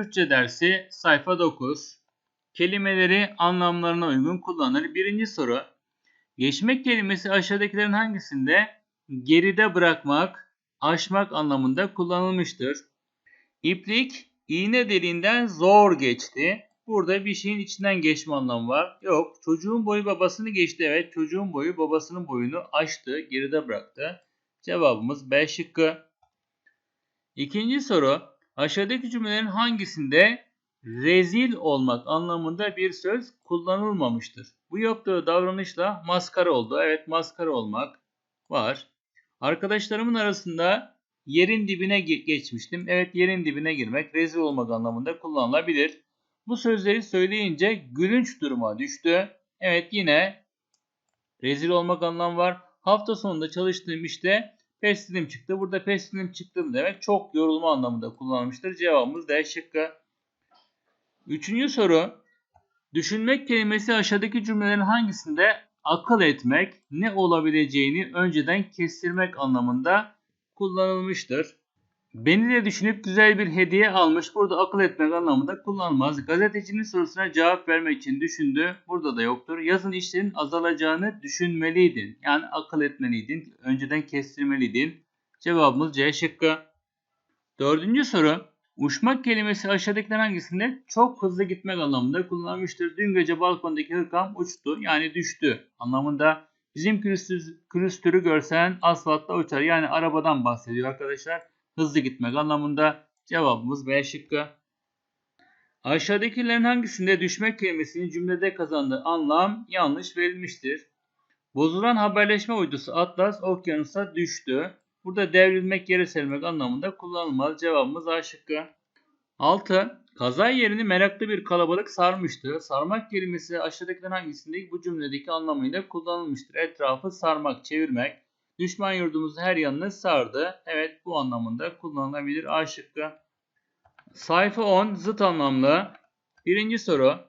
Türkçe dersi sayfa 9. Kelimeleri anlamlarına uygun kullanır. Birinci soru. Geçmek kelimesi aşağıdakilerin hangisinde geride bırakmak, aşmak anlamında kullanılmıştır? İplik iğne deliğinden zor geçti. Burada bir şeyin içinden geçme anlamı var. Yok. Çocuğun boyu babasını geçti. Evet. Çocuğun boyu babasının boyunu aştı. Geride bıraktı. Cevabımız B şıkkı. İkinci soru. Aşağıdaki cümlelerin hangisinde rezil olmak anlamında bir söz kullanılmamıştır? Bu yaptığı davranışla maskara oldu. Evet maskara olmak var. Arkadaşlarımın arasında yerin dibine ge- geçmiştim. Evet yerin dibine girmek rezil olmak anlamında kullanılabilir. Bu sözleri söyleyince gülünç duruma düştü. Evet yine rezil olmak anlamı var. Hafta sonunda çalıştığım işte pestilim çıktı. Burada pestilim çıktım demek çok yorulma anlamında kullanılmıştır. Cevabımız D şıkkı. Üçüncü soru. Düşünmek kelimesi aşağıdaki cümlelerin hangisinde akıl etmek ne olabileceğini önceden kestirmek anlamında kullanılmıştır. Beni de düşünüp güzel bir hediye almış. Burada akıl etmek anlamında kullanılmaz. Gazetecinin sorusuna cevap vermek için düşündü. Burada da yoktur. Yazın işlerin azalacağını düşünmeliydin. Yani akıl etmeliydin. Önceden kestirmeliydin. Cevabımız C şıkkı. Dördüncü soru. Uçmak kelimesi aşağıdakilerin hangisinde çok hızlı gitmek anlamında kullanılmıştır? Dün gece balkondaki hırkam uçtu yani düştü anlamında. Bizim külüstür, külüstürü görsen asfaltta uçar. Yani arabadan bahsediyor arkadaşlar. Hızlı gitmek anlamında cevabımız B şıkkı. Aşağıdakilerin hangisinde düşmek kelimesinin cümlede kazandığı anlam yanlış verilmiştir? Bozulan haberleşme uydusu Atlas okyanusa düştü. Burada devrilmek, yere serilmek anlamında kullanılmaz. Cevabımız A şıkkı. 6. Kaza yerini meraklı bir kalabalık sarmıştı. Sarmak kelimesi aşağıdakilerin hangisinde bu cümledeki anlamıyla kullanılmıştır? Etrafı sarmak, çevirmek. Düşman yurdumuzun her yanını sardı. Evet bu anlamında kullanılabilir. A şıkkı. Sayfa 10 zıt anlamlı. Birinci soru.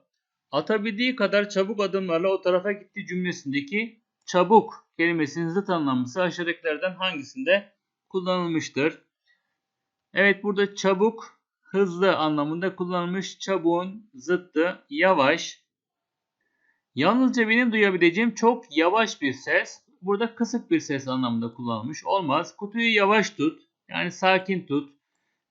Atabildiği kadar çabuk adımlarla o tarafa gitti cümlesindeki çabuk kelimesinin zıt anlamlısı aşağıdakilerden hangisinde kullanılmıştır? Evet burada çabuk hızlı anlamında kullanılmış. Çabuğun zıttı yavaş. Yalnızca benim duyabileceğim çok yavaş bir ses. Burada kısık bir ses anlamında kullanılmış. Olmaz. Kutuyu yavaş tut. Yani sakin tut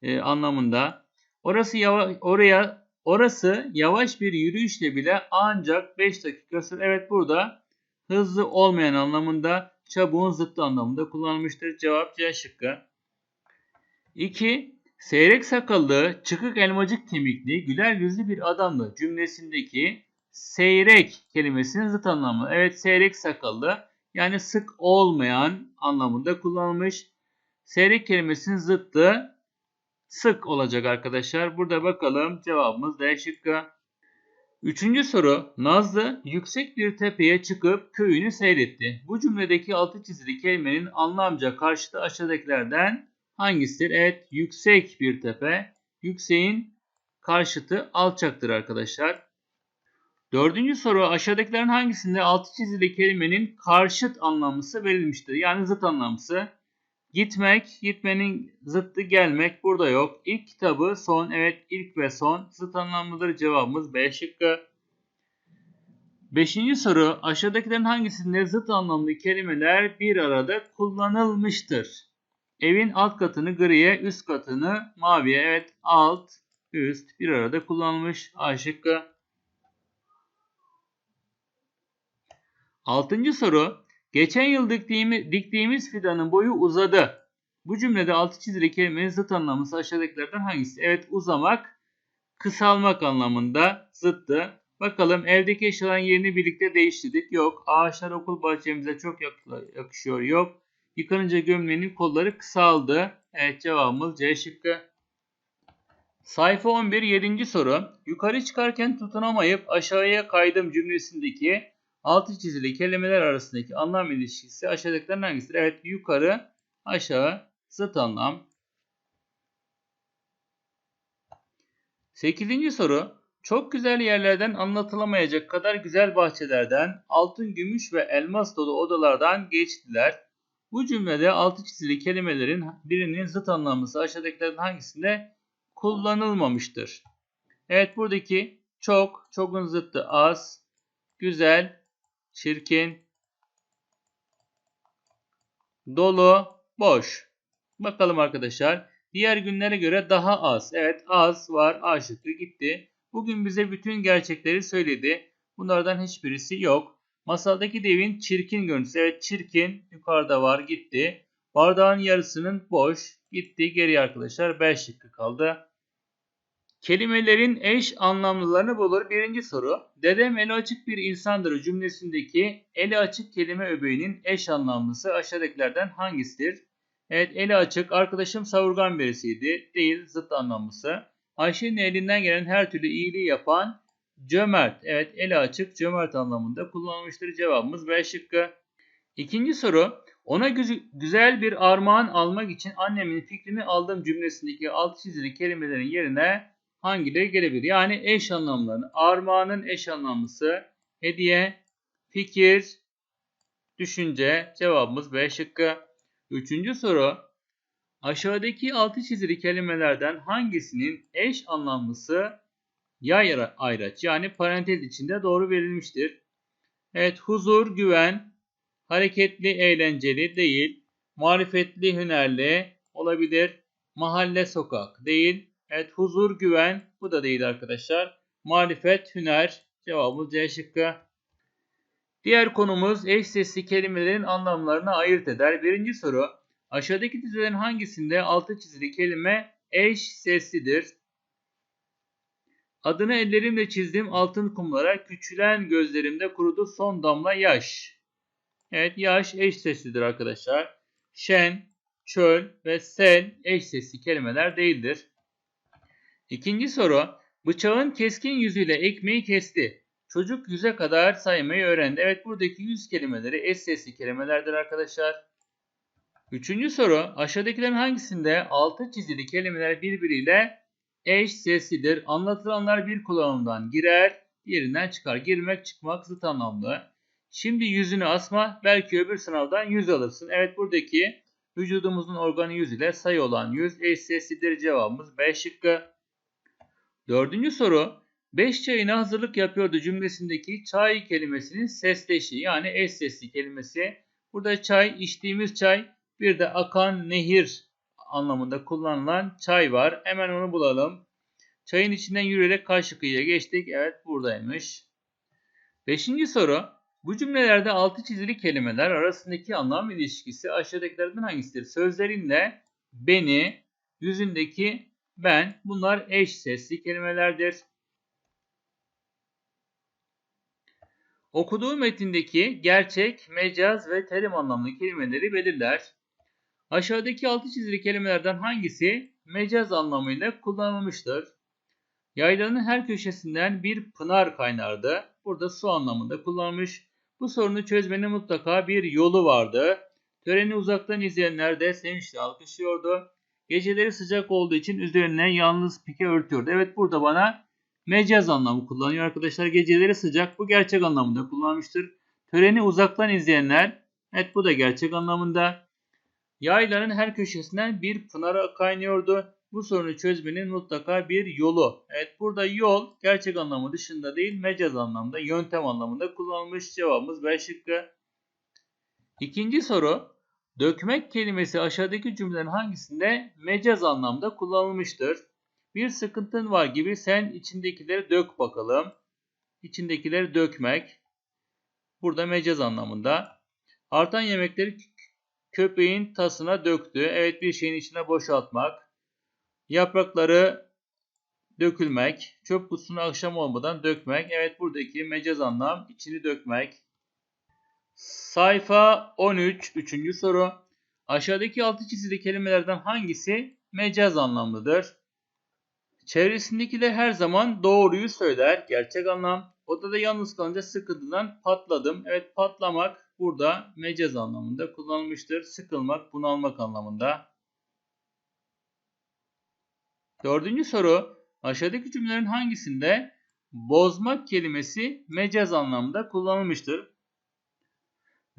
e, anlamında. Orası yava, oraya orası yavaş bir yürüyüşle bile ancak 5 dakika sürer. Evet burada hızlı olmayan anlamında çabuğun zıttı anlamında kullanılmıştır. Cevap C şıkkı. 2. Seyrek sakallı, çıkık elmacık kemikli, güler yüzlü bir adamdı cümlesindeki seyrek kelimesinin zıt anlamı. Evet seyrek sakallı yani sık olmayan anlamında kullanılmış. Seyrek kelimesinin zıttı sık olacak arkadaşlar. Burada bakalım cevabımız D şıkkı. Üçüncü soru. Nazlı yüksek bir tepeye çıkıp köyünü seyretti. Bu cümledeki altı çizili kelimenin anlamca karşıtı aşağıdakilerden hangisidir? Evet yüksek bir tepe. Yükseğin karşıtı alçaktır arkadaşlar. Dördüncü soru aşağıdakilerin hangisinde altı çizili kelimenin karşıt anlamlısı verilmiştir? Yani zıt anlamlısı. Gitmek, gitmenin zıttı gelmek burada yok. İlk kitabı son, evet ilk ve son zıt anlamlıdır. Cevabımız B şıkkı. Beşinci soru aşağıdakilerin hangisinde zıt anlamlı kelimeler bir arada kullanılmıştır? Evin alt katını griye, üst katını maviye. Evet alt, üst bir arada kullanılmış. A şıkkı. Altıncı soru. Geçen yıl diktiğimiz, fidanın boyu uzadı. Bu cümlede altı çizili kelimenin zıt anlamlısı aşağıdakilerden hangisi? Evet uzamak, kısalmak anlamında zıttı. Bakalım evdeki eşyaların yerini birlikte değiştirdik. Yok. Ağaçlar okul bahçemize çok yakışıyor. Yok. Yıkanınca gömleğinin kolları kısaldı. Evet cevabımız C şıkkı. Sayfa 11 7. soru. Yukarı çıkarken tutunamayıp aşağıya kaydım cümlesindeki altı çizili kelimeler arasındaki anlam ilişkisi aşağıdakilerin hangisidir? Evet yukarı, aşağı, zıt anlam. 8. soru. Çok güzel yerlerden anlatılamayacak kadar güzel bahçelerden, altın, gümüş ve elmas dolu odalardan geçtiler. Bu cümlede altı çizili kelimelerin birinin zıt anlamlısı aşağıdakilerden hangisinde kullanılmamıştır. Evet buradaki çok, çokun zıttı az, güzel, çirkin, dolu, boş. Bakalım arkadaşlar. Diğer günlere göre daha az. Evet az var. A şıkkı gitti. Bugün bize bütün gerçekleri söyledi. Bunlardan hiçbirisi yok. Masaldaki devin çirkin görüntüsü. Evet çirkin yukarıda var gitti. Bardağın yarısının boş gitti. Geri arkadaşlar 5 şıkkı kaldı. Kelimelerin eş anlamlılarını bulur. Birinci soru. Dedem eli açık bir insandır cümlesindeki eli açık kelime öbeğinin eş anlamlısı aşağıdakilerden hangisidir? Evet eli açık. Arkadaşım savurgan birisiydi. Değil zıt anlamlısı. Ayşe'nin elinden gelen her türlü iyiliği yapan cömert. Evet eli açık cömert anlamında kullanılmıştır. Cevabımız B şıkkı. İkinci soru. Ona güzel bir armağan almak için annemin fikrini aldığım cümlesindeki alt çizili kelimelerin yerine hangileri gelebilir? Yani eş anlamlarını. Armağanın eş anlamlısı hediye, fikir, düşünce. Cevabımız B şıkkı. Üçüncü soru. Aşağıdaki altı çizili kelimelerden hangisinin eş anlamlısı yay ayraç yani parantez içinde doğru verilmiştir? Evet huzur, güven, hareketli, eğlenceli değil, marifetli, hünerli olabilir, mahalle, sokak değil, evet huzur, güven bu da değil arkadaşlar. Marifet, hüner cevabımız C şıkkı. Diğer konumuz eş sesli kelimelerin anlamlarını ayırt eder. Birinci soru. Aşağıdaki dizelerin hangisinde altı çizili kelime eş seslidir? Adını ellerimle çizdim altın kumlara, küçülen gözlerimde kurudu son damla yaş. Evet yaş eş seslidir arkadaşlar. Şen, çöl ve sel eş sesli kelimeler değildir. İkinci soru. Bıçağın keskin yüzüyle ekmeği kesti. Çocuk yüze kadar saymayı öğrendi. Evet buradaki yüz kelimeleri eş sesli kelimelerdir arkadaşlar. Üçüncü soru. Aşağıdakilerin hangisinde altı çizili kelimeler birbiriyle eş seslidir? Anlatılanlar bir kullanımdan girer, diğerinden çıkar. Girmek, çıkmak zıt anlamlı. Şimdi yüzünü asma, belki öbür sınavdan yüz alırsın. Evet buradaki vücudumuzun organı yüz ile sayı olan yüz eş seslidir. Cevabımız B şıkkı. Dördüncü soru. Beş çayına hazırlık yapıyordu cümlesindeki çay kelimesinin sesleşi yani eş sesli kelimesi. Burada çay, içtiğimiz çay, bir de akan nehir anlamında kullanılan çay var. Hemen onu bulalım. Çayın içinden yürüyerek karşı kıyıya geçtik. Evet buradaymış. Beşinci soru. Bu cümlelerde altı çizili kelimeler arasındaki anlam ilişkisi aşağıdakilerden hangisidir? Sözlerinle beni, yüzündeki ben bunlar eş sesli kelimelerdir. Okuduğu metindeki gerçek, mecaz ve terim anlamlı kelimeleri belirler. Aşağıdaki altı çizili kelimelerden hangisi mecaz anlamıyla kullanılmıştır? Yaylanın her köşesinden bir pınar kaynardı. Burada su anlamında kullanılmış. Bu sorunu çözmenin mutlaka bir yolu vardı. Töreni uzaktan izleyenler de sevinçle alkışlıyordu. Geceleri sıcak olduğu için üzerine yalnız pike örtüyordu. Evet burada bana mecaz anlamı kullanıyor arkadaşlar. Geceleri sıcak bu gerçek anlamında kullanmıştır. Töreni uzaktan izleyenler evet bu da gerçek anlamında. Yayların her köşesinden bir pınara kaynıyordu. Bu sorunu çözmenin mutlaka bir yolu. Evet burada yol gerçek anlamı dışında değil mecaz anlamda, yöntem anlamında kullanılmış cevabımız B şıkkı. İkinci soru. Dökmek kelimesi aşağıdaki cümlelerin hangisinde mecaz anlamda kullanılmıştır? Bir sıkıntın var gibi sen içindekileri dök bakalım. İçindekileri dökmek. Burada mecaz anlamında. Artan yemekleri köpeğin tasına döktü. Evet bir şeyin içine boşaltmak. Yaprakları dökülmek. Çöp kutusunu akşam olmadan dökmek. Evet buradaki mecaz anlam içini dökmek. Sayfa 13. Üçüncü soru. Aşağıdaki altı çizili kelimelerden hangisi mecaz anlamlıdır? Çevresindekiler her zaman doğruyu söyler. Gerçek anlam. Odada yalnız kalınca sıkıntıdan patladım. Evet patlamak burada mecaz anlamında kullanılmıştır. Sıkılmak, bunalmak anlamında. Dördüncü soru. Aşağıdaki cümlelerin hangisinde bozmak kelimesi mecaz anlamında kullanılmıştır?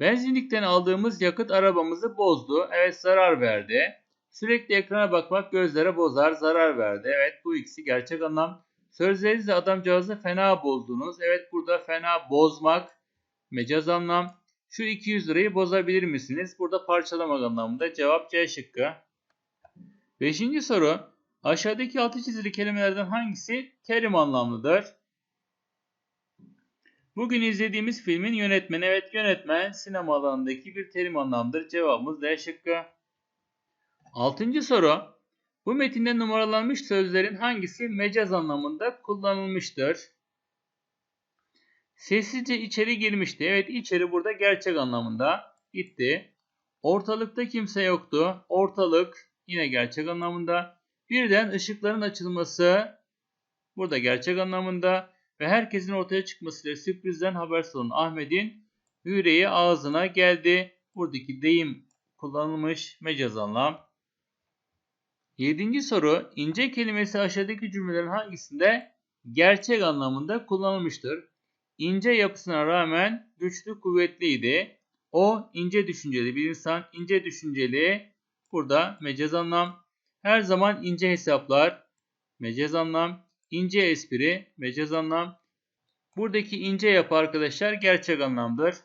Benzinlikten aldığımız yakıt arabamızı bozdu. Evet zarar verdi. Sürekli ekrana bakmak gözlere bozar, zarar verdi. Evet bu ikisi gerçek anlam. Sözlerinizle adamcağızı fena bozdunuz. Evet burada fena bozmak mecaz anlam. Şu 200 lirayı bozabilir misiniz? Burada parçalamak anlamında. Cevap C şıkkı. Beşinci soru. Aşağıdaki altı çizili kelimelerden hangisi terim anlamlıdır? Bugün izlediğimiz filmin yönetmeni. Evet yönetmen sinema alanındaki bir terim anlamdır. Cevabımız D şıkkı. Altıncı soru. Bu metinde numaralanmış sözlerin hangisi mecaz anlamında kullanılmıştır? Sessizce içeri girmişti. Evet içeri burada gerçek anlamında gitti. Ortalıkta kimse yoktu. Ortalık yine gerçek anlamında. Birden ışıkların açılması burada gerçek anlamında ve herkesin ortaya çıkmasıyla sürprizden habersiz olan Ahmet'in yüreği ağzına geldi. Buradaki deyim kullanılmış mecaz anlam. Yedinci soru. ince kelimesi aşağıdaki cümlelerin hangisinde gerçek anlamında kullanılmıştır? İnce yapısına rağmen güçlü kuvvetliydi. O ince düşünceli bir insan. ince düşünceli burada mecaz anlam. Her zaman ince hesaplar mecaz anlam. İnce espri mecaz anlam. Buradaki ince yapı arkadaşlar gerçek anlamdır.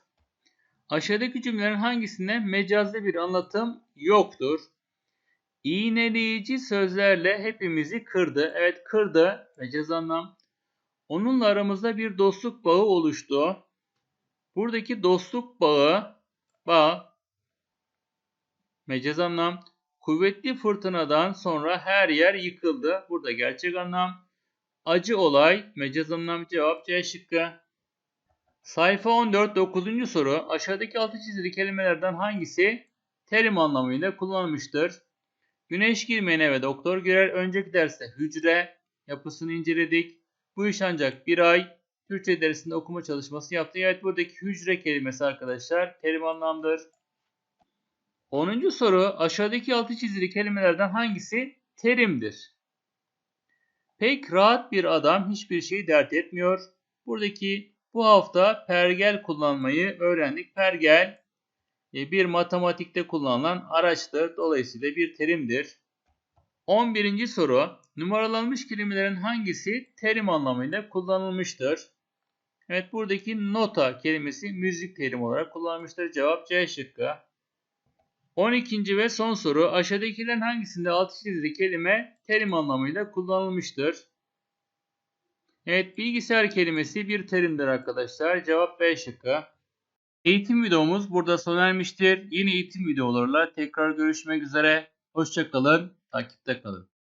Aşağıdaki cümlelerin hangisinde mecazlı bir anlatım yoktur? İğneleyici sözlerle hepimizi kırdı. Evet kırdı mecaz anlam. Onunla aramızda bir dostluk bağı oluştu. Buradaki dostluk bağı, bağ, mecaz anlam. Kuvvetli fırtınadan sonra her yer yıkıldı. Burada gerçek anlam. Acı olay, mecaz anlam cevap C şıkkı. Sayfa 14 9. soru. Aşağıdaki altı çizili kelimelerden hangisi terim anlamıyla kullanılmıştır? Güneş girmeyen eve doktor girer. Önceki derste hücre yapısını inceledik. Bu iş ancak bir ay Türkçe dersinde okuma çalışması yaptı. Evet buradaki hücre kelimesi arkadaşlar terim anlamdır. 10. soru aşağıdaki altı çizili kelimelerden hangisi terimdir? Pek rahat bir adam hiçbir şeyi dert etmiyor. Buradaki bu hafta pergel kullanmayı öğrendik. Pergel e, bir matematikte kullanılan araçtır. Dolayısıyla bir terimdir. 11. soru. Numaralanmış kelimelerin hangisi terim anlamıyla kullanılmıştır? Evet buradaki nota kelimesi müzik terim olarak kullanılmıştır. Cevap C şıkkı. 12. ve son soru. Aşağıdakilerin hangisinde altı çizili kelime terim anlamıyla kullanılmıştır? Evet bilgisayar kelimesi bir terimdir arkadaşlar. Cevap B şıkkı. Eğitim videomuz burada sona ermiştir. Yeni eğitim videolarla tekrar görüşmek üzere. Hoşçakalın, takipte kalın.